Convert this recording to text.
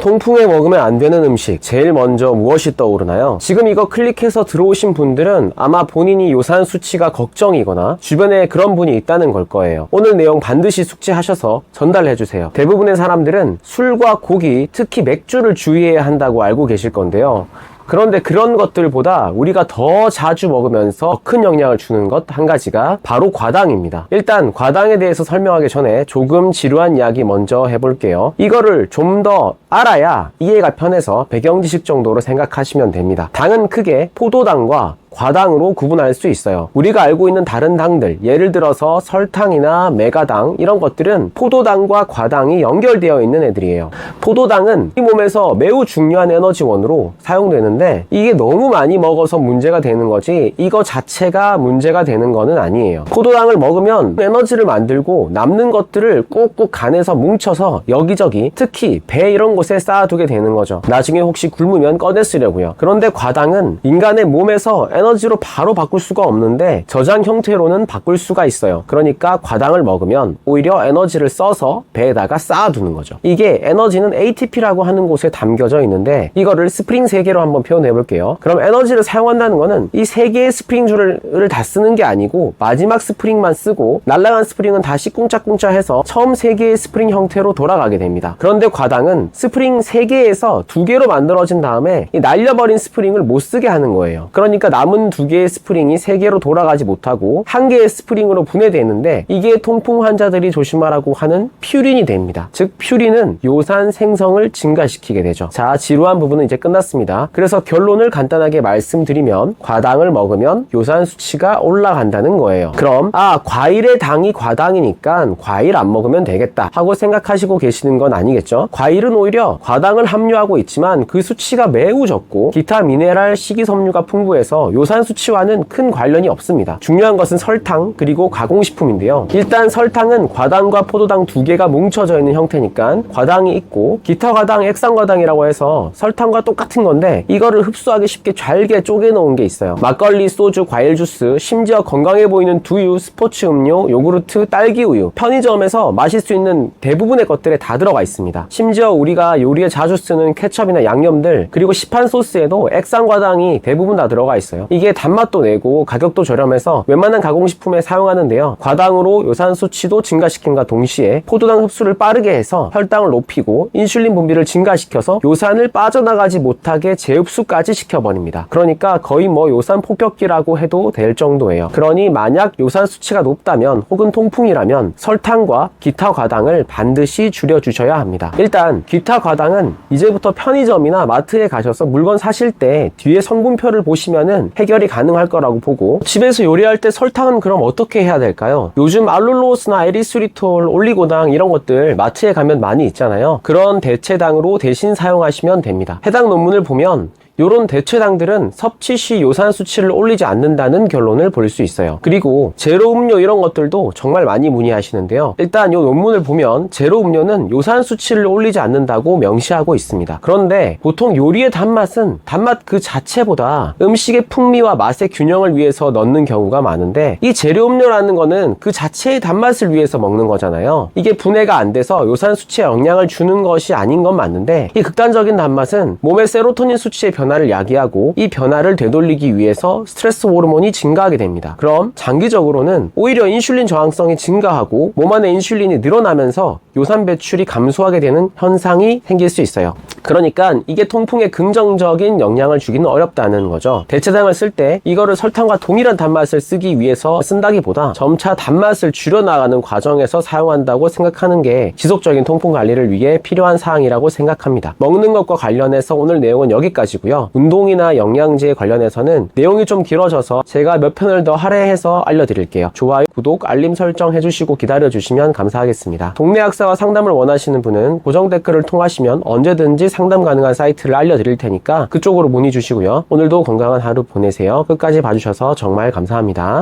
통풍에 먹으면 안 되는 음식 제일 먼저 무엇이 떠오르나요? 지금 이거 클릭해서 들어오신 분들은 아마 본인이 요산 수치가 걱정이거나 주변에 그런 분이 있다는 걸 거예요. 오늘 내용 반드시 숙지하셔서 전달해 주세요. 대부분의 사람들은 술과 고기, 특히 맥주를 주의해야 한다고 알고 계실 건데요. 그런데 그런 것들보다 우리가 더 자주 먹으면서 더 큰 영향을 주는 것 한 가지가 바로 과당입니다. 일단 과당에 대해서 설명하기 전에 조금 지루한 이야기 먼저 해볼게요. 이거를 좀 더 알아야 이해가 편해서 배경 지식 정도로 생각하시면 됩니다. 당은 크게 포도당과 과당으로 구분할 수 있어요. 우리가 알고 있는 다른 당들, 예를 들어서 설탕이나 메가당 이런 것들은 포도당과 과당이 연결되어 있는 애들이에요. 포도당은 이 몸에서 매우 중요한 에너지원으로 사용되는데 이게 너무 많이 먹어서 문제가 되는 거지 이거 자체가 문제가 되는 거는 아니에요. 포도당을 먹으면 에너지를 만들고 남는 것들을 꾹꾹 간에서 뭉쳐서 여기저기 특히 배 이런 곳에 쌓아두게 되는 거죠. 나중에 혹시 굶으면 꺼내 쓰려고요. 그런데 과당은 인간의 몸에서 에너지로 바로 바꿀 수가 없는데 저장 형태로는 바꿀 수가 있어요. 그러니까 과당을 먹으면 오히려 에너지를 써서 배에다가 쌓아두는 거죠. 이게 에너지는 ATP라고 하는 곳에 담겨져 있는데 이거를 스프링 세 개로 한번 표현해 볼게요. 그럼 에너지를 사용한다는 거는 이세 개의 스프링 줄을 다 쓰는 게 아니고 마지막 스프링만 쓰고 날라간 스프링은 다시 꿍짝꿍짝 해서 처음 세 개의 스프링 형태로 돌아가게 됩니다. 그런데 과당은 스프링 세 개에서 두 개로 만들어진 다음에 이 날려버린 스프링을 못 쓰게 하는 거예요. 그러니까 남은 두 개의 스프링이 세 개로 돌아가지 못하고 한 개의 스프링으로 분해되는데 이게 통풍 환자들이 조심하라고 하는 퓨린이 됩니다. 즉 퓨린은 요산 생성을 증가시키게 되죠. 자, 지루한 부분은 이제 끝났습니다. 그래서 결론을 간단하게 말씀드리면 과당을 먹으면 요산 수치가 올라간다는 거예요. 그럼 아, 과일의 당이 과당이니까 과일 안 먹으면 되겠다 하고 생각하시고 계시는 건 아니겠죠? 과일은 오히려 과당을 함유하고 있지만 그 수치가 매우 적고 기타 미네랄, 식이섬유가 풍부해서 요산 수치와는 큰 관련이 없습니다. 중요한 것은 설탕 그리고 가공식품인데요. 일단 설탕은 과당과 포도당 두 개가 뭉쳐져 있는 형태니까 과당이 있고 기타 과당, 액상 과당이라고 해서 설탕과 똑같은 건데 이거를 흡수하기 쉽게 잘게 쪼개 놓은 게 있어요. 막걸리, 소주, 과일 주스, 심지어 건강해 보이는 두유, 스포츠 음료, 요구르트, 딸기 우유, 편의점에서 마실 수 있는 대부분의 것들에 다 들어가 있습니다. 심지어 우리가 요리에 자주 쓰는 케첩이나 양념들 그리고 시판 소스에도 액상 과당이 대부분 다 들어가 있어요. 이게 단맛도 내고 가격도 저렴해서 웬만한 가공식품에 사용하는데요. 과당으로 요산 수치도 증가시킨과 동시에 포도당 흡수를 빠르게 해서 혈당을 높이고 인슐린 분비를 증가시켜서 요산을 빠져나가지 못하게 재흡수까지 시켜버립니다. 그러니까 거의 뭐 요산 폭격기라고 해도 될 정도예요. 그러니 만약 요산 수치가 높다면 혹은 통풍이라면 설탕과 기타 과당을 반드시 줄여주셔야 합니다. 일단 기타 과당은 이제부터 편의점이나 마트에 가셔서 물건 사실 때 뒤에 성분표를 보시면은 해결이 가능할 거라고 보고 집에서 요리할 때 설탕은 그럼 어떻게 해야 될까요? 요즘 알룰로스나 에리스리톨, 올리고당 이런 것들 마트에 가면 많이 있잖아요. 그런 대체당으로 대신 사용하시면 됩니다. 해당 논문을 보면 요런 대체당들은 섭취 시 요산 수치를 올리지 않는다는 결론을 볼 수 있어요. 그리고 제로 음료 이런 것들도 정말 많이 문의하시는데요. 일단 요 논문을 보면 제로 음료는 요산 수치를 올리지 않는다고 명시하고 있습니다. 그런데 보통 요리의 단맛은 단맛 그 자체보다 음식의 풍미와 맛의 균형을 위해서 넣는 경우가 많은데 이 제로 음료라는 거는 그 자체의 단맛을 위해서 먹는 거잖아요. 이게 분해가 안 돼서 요산 수치에 영향을 주는 것이 아닌 건 맞는데 이 극단적인 단맛은 몸의 세로토닌 수치의 변화 를 야기하고 이 변화를 되돌리기 위해서 스트레스 호르몬이 증가하게 됩니다. 그럼 장기적으로는 오히려 인슐린 저항성이 증가하고 몸 안에 인슐린이 늘어나면서 요산 배출이 감소하게 되는 현상이 생길 수 있어요. 그러니까 이게 통풍에 긍정적인 영향을 주기는 어렵다는 거죠. 대체당을 쓸 때 이거를 설탕과 동일한 단맛을 쓰기 위해서 쓴다기보다 점차 단맛을 줄여나가는 과정에서 사용한다고 생각하는 게 지속적인 통풍 관리를 위해 필요한 사항이라고 생각합니다. 먹는 것과 관련해서 오늘 내용은 여기까지고요. 운동이나 영양제 관련해서는 내용이 좀 길어져서 제가 몇 편을 더 할애해서 알려드릴게요. 좋아요, 구독, 알림 설정 해주시고 기다려주시면 감사하겠습니다. 동네 학사와 상담을 원하시는 분은 고정 댓글을 통하시면 언제든지 상담 가능한 사이트를 알려드릴 테니까 그쪽으로 문의 주시고요. 오늘도 건강한 하루 보내세요. 끝까지 봐주셔서 정말 감사합니다.